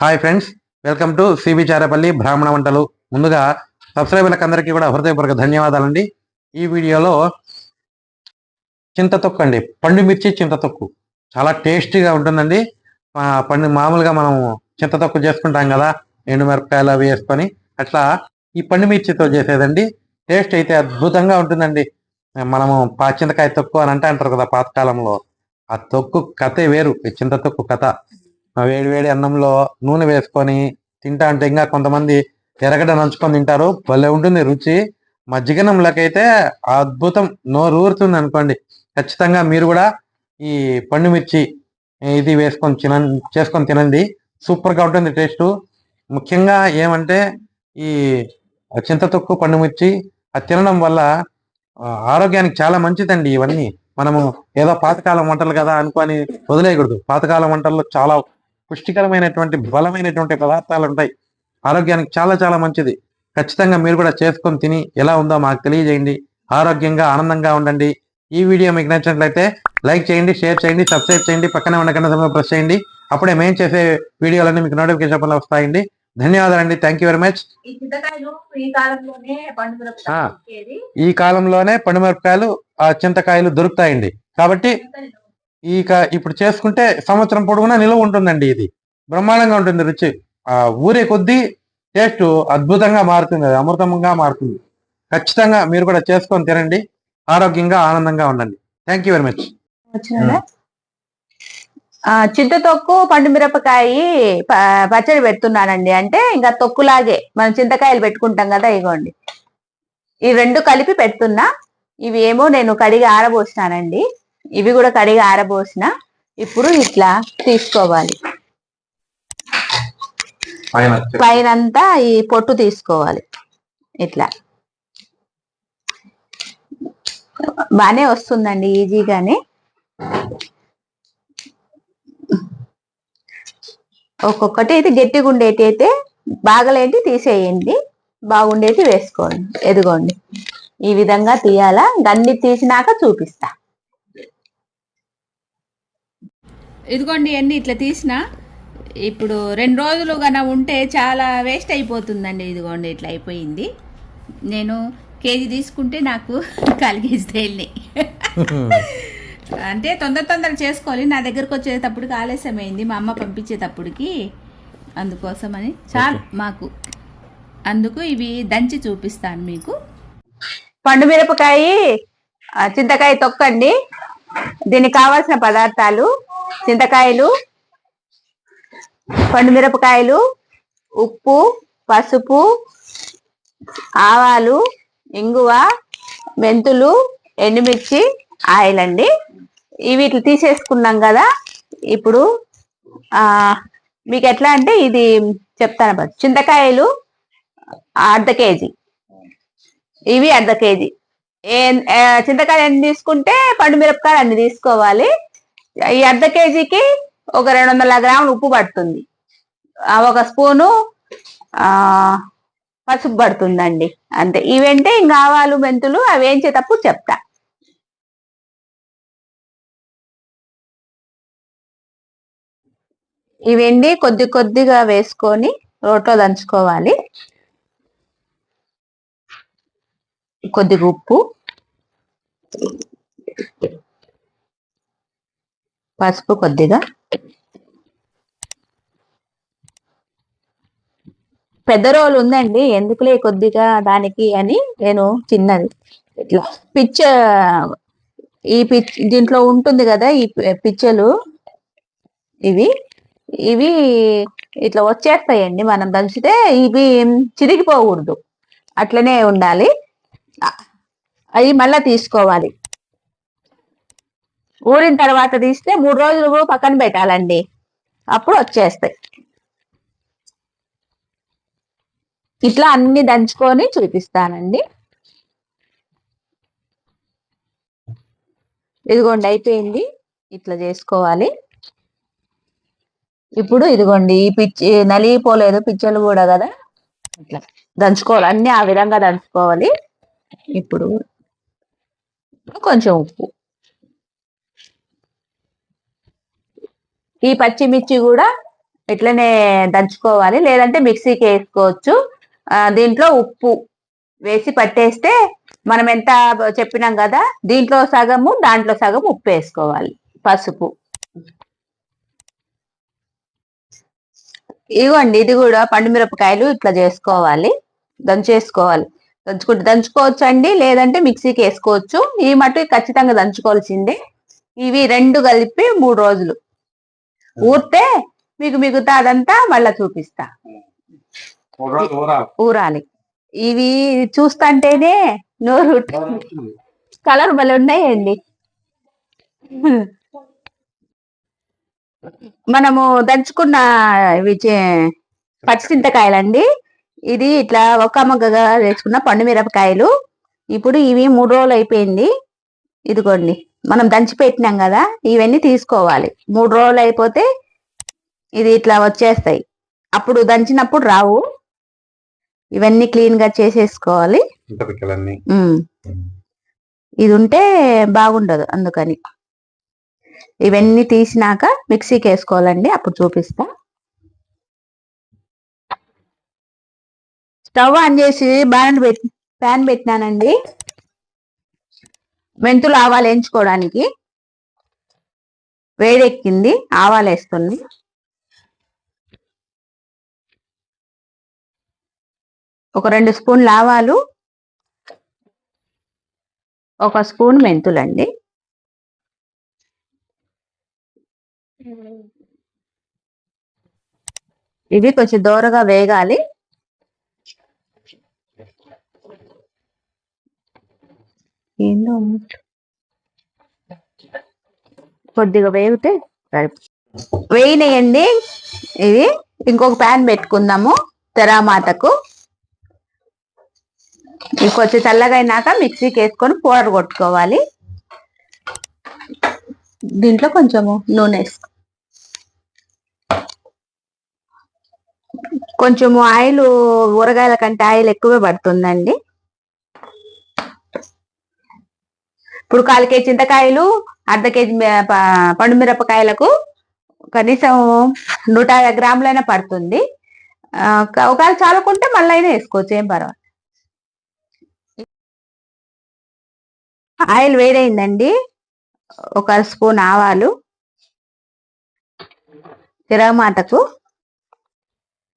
Hi friends welcome to CB Charapalli బ్రాహ్మణ వంటలు. ముందుగా సబ్స్క్రైబర్లకు అందరికీ కూడా హృదయపూర్వక ధన్యవాదాలండి. ఈ వీడియోలో చింతతొక్కు అండి. పండు మిర్చి చింతతొక్కు చాలా టేస్టీగా ఉంటుందండి. పండు మామూలుగా మనం చింతతొక్కు చేసుకుంటాం కదా ఎండుమిరపకాయలు అవి వేసుకొని. అట్లా ఈ పండు మిర్చితో చేసేదండి. టేస్ట్ అయితే అద్భుతంగా ఉంటుందండి. మనము పా చింతకాయ తొక్కు అని అంటే అంటారు కదా పాతకాలంలో. ఆ తొక్కు కథే వేరు ఈ చింత తొక్కు కథ. వేడి వేడి అన్నంలో నూనె వేసుకొని తింటా అంటే ఇంకా కొంతమంది ఎరగడ నంచుకొని తింటారు. భలే ఉంటుంది రుచి. మజ్జిగనంలోకైతే అద్భుతం. నోరు ఊరుతుంది అనుకోండి. ఖచ్చితంగా మీరు కూడా ఈ పండు మిర్చి ఇది వేసుకొని తిన చేసుకొని తినండి. సూపర్గా ఉంటుంది టేస్ట్. ముఖ్యంగా ఏమంటే ఈ చింతతొక్కు పండు మిర్చి అది తినడం వల్ల ఆరోగ్యానికి చాలా మంచిదండి ఇవన్నీ. మనము ఏదో పాతకాలం వంటలు కదా అనుకొని వదిలేయకూడదు. పాతకాలం వంటల్లో చాలా పుష్టికరమైనటువంటి బలమైనటువంటి పదార్థాలు ఉంటాయి. ఆరోగ్యానికి చాలా చాలా మంచిది. ఖచ్చితంగా మీరు కూడా చేసుకొని తిని ఎలా ఉందో మాకు తెలియజేయండి. ఆరోగ్యంగా ఆనందంగా ఉండండి. ఈ వీడియో మీకు నచ్చినట్లయితే లైక్ చేయండి షేర్ చేయండి సబ్స్క్రైబ్ చేయండి పక్కనే ఉన్న గంట ప్రెస్ చేయండి. అప్పుడే మేము చేసే వీడియోలన్నీ మీకు నోటిఫికేషన్ వల్ల వస్తాయండి. ధన్యవాదాలండి. థ్యాంక్ యూ వెరీ మచ్ ఈ కాలంలోనే పండుమిరపకాయలు ఆ. చింతకాయలు దొరుకుతాయండి. కాబట్టి ఈ క- ఇప్పుడు చేసుకుంటే సంవత్సరం పొడుగునా నిలువ ఉంటుందండి ఇది. బ్రహ్మాండంగా ఉంటుంది రుచి. ఆ ఊరే కొద్దీ టేస్ట్ అద్భుతంగా మారుతుంది అది అమృతంగా మారుతుంది. ఖచ్చితంగా మీరు కూడా చేసుకొని తినండి. ఆరోగ్యంగా ఆనందంగా ఉండండి. థ్యాంక్ యూ వెరీ మచ్ చింత తొక్కు పండు మిరపకాయ ప- పచ్చడి పెడుతున్నానండి. అంటే ఇంకా తొక్కులాగే మనం చింతకాయలు పెట్టుకుంటాం కదా ఇగోండి. ఈ రెండు కలిపి పెడుతున్నా. ఇవి ఏమో నేను కడిగి ఆరబోసినానండి. ఇవి కూడా కడిగి ఆరబోసిన. ఇప్పుడు ఇట్లా తీసుకోవాలి. పైనంతా ఈ పొట్టు తీసుకోవాలి. ఇట్లా. బానే వస్తుందండి ఈజీగానే. ఒక్కొక్కటి అయితే గట్టిగా ఉండేటి అయితే బాగలేంటి తీసేయండి. బాగుండేటి వేసుకోండి. ఎదుగోండి. ఈ విధంగా తీయాలా? గన్ని తీసినాక చూపిస్తా. ఇదిగోండి అన్ని ఇట్లా తీసిన. ఇప్పుడు రెండు రోజులు గన ఉంటే చాలా వేస్ట్ అయిపోతుందండి. ఇదిగోండి ఇట్లా అయిపోయింది. నేను కేజీ తీసుకుంటే నాకు కాలు కేజీ తేలినాయి అంటే తొందర తొందర చేసుకోవాలి. నా దగ్గరకు వచ్చేటప్పటికి ఆలస్యమైంది. మా అమ్మ పంపించేటప్పటికి అందుకోసమని. చాలు మాకు. అందుకు ఇవి దంచి చూపిస్తాను మీకు. పండు మిరపకాయ ఆ, చింతకాయ తొక్కండి. దీనికి కావాల్సిన పదార్థాలు చింతకాయలు పండు మిరపకాయలు ఉప్పు పసుపు ఆవాలు ఇంగువ మెంతులు ఎండుమిర్చి ఆయిల్ అండి ఇవి ఇట్లా తీసేసుకున్నాం కదా ఇప్పుడు మీకు ఎట్లా అంటే ఇది చెప్తాను చింతకాయలు అర్ధ కేజీ. ఇవి అర్ధ కేజీ. చింతకాయలు ఎన్ని తీసుకుంటే పండు మిరపకాయలు అన్ని తీసుకోవాలి. ఈ అర్ధ కేజీకి ఒక రెండు వందల గ్రాములు ఉప్పు పడుతుంది. ఒక స్పూను ఆ పసుపు పడుతుందండి. అంతే. ఇవంటే ఇంకా ఆవాలు మెంతులు అవి వేయించేటప్పుడు చెప్తా. ఇవండి కొద్ది కొద్దిగా వేసుకొని రోట్లో దంచుకోవాలి. కొద్దిగా ఉప్పు. పసుపు కొద్దిగా. పెద్ద రోలు ఉందండి ఎందుకులే కొద్దిగా దానికి అని నేను చిన్నది. ఇట్లా పిచ్చ ఈ పిచ్ దీంట్లో ఉంటుంది కదా ఈ పిచ్చలు. ఇవి ఇవి ఇట్లా వచ్చేస్తాయండి మనం దంచితే ఇవి చిరిగిపోకూడదు. అట్లనే ఉండాలి. అవి మళ్ళీ తీసుకోవాలి. ఊరిన తర్వాత తీస్తే మూడు రోజులు పక్కన పెట్టాలండి. అప్పుడు వచ్చేస్తాయి. ఇట్లా అన్ని దంచుకొని చూపిస్తానండి. ఇదిగోండి అయిపోయింది. ఇట్లా చేసుకోవాలి. ఇప్పుడు ఇదిగోండి ఈ పిచ్చి నలిగిపోలేదు పిచ్చలు కూడా కదా. ఇట్లా దంచుకోవాలి. అన్ని ఆ విధంగా దంచుకోవాలి. ఇప్పుడు కొంచెం ఉప్పు. ఈ పచ్చిమిర్చి కూడా ఇట్లనే దంచుకోవాలి. లేదంటే మిక్సీకి వేసుకోవచ్చు. దీంట్లో ఉప్పు వేసి పట్టేస్తే మనం ఎంత చెప్పినాం కదా దీంట్లో సగము దాంట్లో సగం ఉప్పు వేసుకోవాలి. పసుపు. ఇదిగోండి ఇది కూడా పండు మిరపకాయలు ఇట్లా చేసుకోవాలి. దంచేసుకోవాలి. దంచుకుంటే దంచుకోవచ్చు అండి లేదంటే మిక్సీకి వేసుకోవచ్చు. ఈ మటు ఖచ్చితంగా దంచుకోవాల్సిందే. ఇవి రెండు కలిపి మూడు రోజులు. ఊరితే మీకు మిగతా అదంతా మళ్ళా చూపిస్తా. ఊరాలి. ఇవి చూస్తుంటేనే నోరు. కలర్ భలే ఉన్నాయండి. మనము దంచుకున్న ఇవి చే- పచ్చి చింతకాయలండి. ఇది ఇట్లా ఒక మగ్గగా వేసుకున్న పండు మిరపకాయలు. ఇప్పుడు ఇవి మూడు రోజులు అయిపోయింది. ఇదిగోండి. మనం దంచి పెట్టినాం కదా ఇవన్నీ తీసుకోవాలి. మూడు రోజులు అయిపోతే ఇది ఇట్లా వచ్చేస్తాయి. అప్పుడు దంచినప్పుడు రావు. ఇవన్నీ క్లీన్గా చేసేసుకోవాలి. ఇది ఉంటే బాగుండదు అందుకని. ఇవన్నీ తీసినాక మిక్సీకి వేసుకోవాలండి అప్పుడు చూపిస్తా. స్టవ్ ఆన్ చేసి బాణలు పెట్టి ప్యాన్ పెట్టినానండి. మెంతులు ఆవాలు వేయించుకోవడానికి వేడెక్కింది ఆవాలు వేస్తుంది ఒక రెండు స్పూన్లు ఆవాలు ఒక స్పూన్ మెంతులండి. ఇవి కొంచెం దూరగా వేగాలి. ఏందో కొద్దిగా వేగితే సరి- ఇది ఇంకొక ప్యాన్ పెట్టుకుందాము తెరామాతకు. ఇవి కొంచెం చల్లగా మిక్సీకి వేసుకొని పౌడర్ కొట్టుకోవాలి. దీంట్లో కొంచెము నూనె కొంచెము ఆయిల్ ఊరగాయల కంటే ఆయిల్ ఎక్కువే పడుతుందండి. ఇప్పుడు కాలు కేజీ చింతకాయలు అర్ధ కేజీ పండుమిరపకాయలకు పండు మిరపకాయలకు కనీసం నూట యాభై గ్రాములైనా పడుతుంది. ఒకవేళ చాలుకుంటే మళ్ళీ అయినా వేసుకోవచ్చు ఏం పర్వాలేదు. ఆయిల్ వేడైందండి. ఒక స్పూన్ ఆవాలు తిరగమాటకు.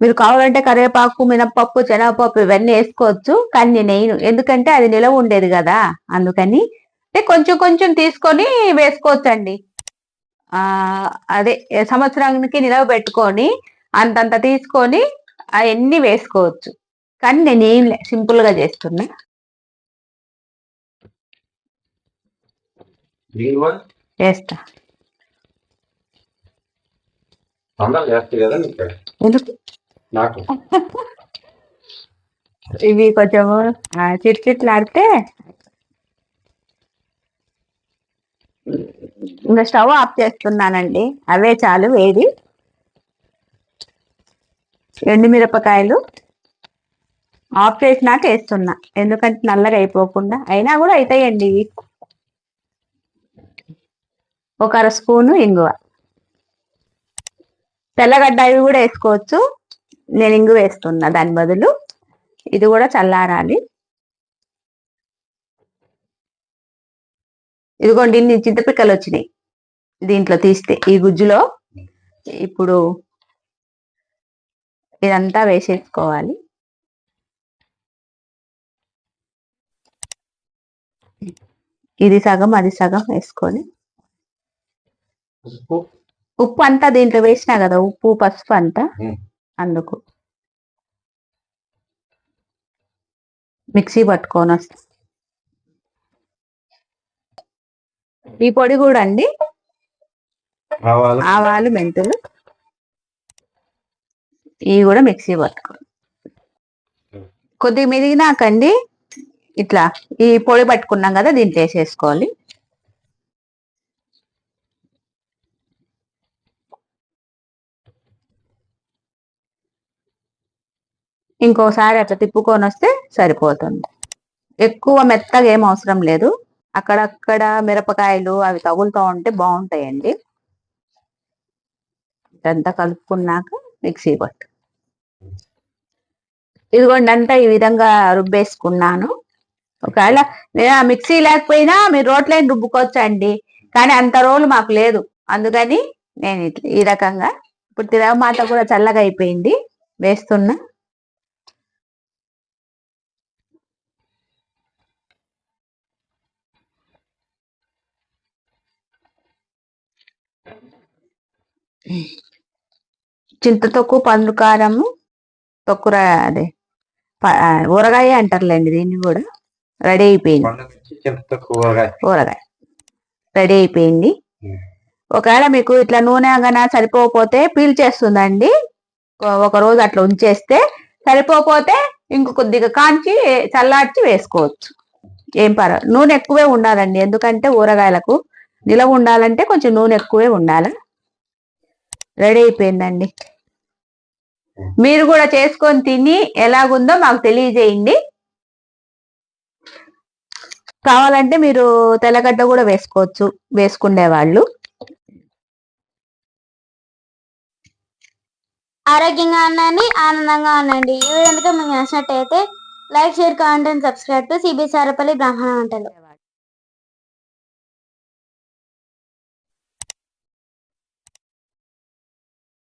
మీరు కావాలంటే కరివేపాకు మినపప్పు శనగపప్పు ఇవన్నీ వేసుకోవచ్చు కానీ నేను ఎందుకంటే అది నిలవ ఉండేది కదా అందుకని అంటే కొంచెం కొంచెం తీసుకొని వేసుకోవచ్చండి. ఆ అదే సంవత్సరానికి నిలవ పెట్టుకొని అంతంత తీసుకొని అవన్నీ వేసుకోవచ్చు. కానీ నేను ఏం లే సింపుల్గా చేస్తున్నా. చేస్తా. నీకు? ఇవి కొంచెము చిట్ చిట్లాడితే ఇంకా స్టవ్ ఆఫ్ చేస్తున్నానండి. అవే చాలు వేడి. ఎండుమిరపకాయలు ఆఫ్ చేసినాక వేస్తున్నా. ఎందుకంటే నల్లగా అయిపోకుండా. అయినా కూడా అవుతాయండి ఒక అర స్పూను ఇంగువ. తెల్లగడ్డ ఇవి కూడా వేసుకోవచ్చు. నేను ఇంగు వేస్తున్నా దాని బదులు. ఇది కూడా చల్లారాలి. ఇదిగోండి ఇన్ని చింతపిక్కలు వచ్చినాయి దీంట్లో తీస్తే ఈ గుజ్జులో ఇప్పుడు ఇదంతా వేసేసుకోవాలి. ఇది సగం అది సగం వేసుకొని. ఉప్పు అంతా దీంట్లో వేసినా కదా ఉప్పు పసుపు అంతా. అందుకు. మిక్సీ పట్టుకొని వస్తా. ఈ పొడి కూడా అండి? ఆవాలు మెంతులు. ఇవి కూడా మిక్సీ పట్టుకో కొద్దిగా మెదిగినాకండి ఇట్లా ఈ పొడి పట్టుకున్నాం కదా దీంట్లో వేసేసుకోవాలి ఇంకోసారి అట్లా తిప్పుకొని వస్తే సరిపోతుంది. ఎక్కువ మెత్తగా ఏం అవసరం లేదు. అక్కడక్కడ మిరపకాయలు అవి తగులుతూ ఉంటే బాగుంటాయండి. ఇదంతా కలుపుకున్నాక మిక్సీ పట్టు. ఇదిగోండి అంతా ఈ విధంగా రుబ్బేసుకున్నాను. ఒకవేళ నేను మిక్సీ లేకపోయినా మీరు రోట్లైన రుబ్బుకోవచ్చు అండి కానీ అంత రోలు మాకు లేదు. అందుకని నేను ఇట్లా ఈ రకంగా ఇప్పుడు తిరగమాత కూడా చల్లగా అయిపోయింది. వేస్తున్నా. చింత తొక్కు పండు కారము తొక్కుర అదే ఊరగాయ అంటారులేండి దీన్ని కూడా. రెడీ అయిపోయింది. ఊరగాయ. రెడీ అయిపోయింది. ఒకవేళ మీకు ఇట్లా నూనె గన సరిపోకపోతే పీల్చేస్తుందండి ఒక- ఒక రోజు అట్లా ఉంచేస్తే సరిపోకపోతే ఇంక కొద్దిగా కాంచి చల్లార్చి వేసుకోవచ్చు. ఏం పర్వాలేదు నూనె ఎక్కువే ఉండాలండి. ఎందుకంటే ఊరగాయలకు నిలవ ఉండాలంటే కొంచెం నూనె ఎక్కువే ఉండాలి? రెడీ అయిపోయిందండి. మీరు కూడా చేసుకొని తిని ఎలాగుందో మాకు తెలియజేయండి. కావాలంటే మీరు తెల్లగడ్డ కూడా వేసుకోవచ్చు వేసుకునే వాళ్ళు ఆరోగ్యంగా ఉండండి ఆనందంగా ఉండండి. ఈ వీడియో కనుక మీకు నచ్చినట్టయితే like share comment and subscribe to CBS బ్రాహ్మణ వంటలు.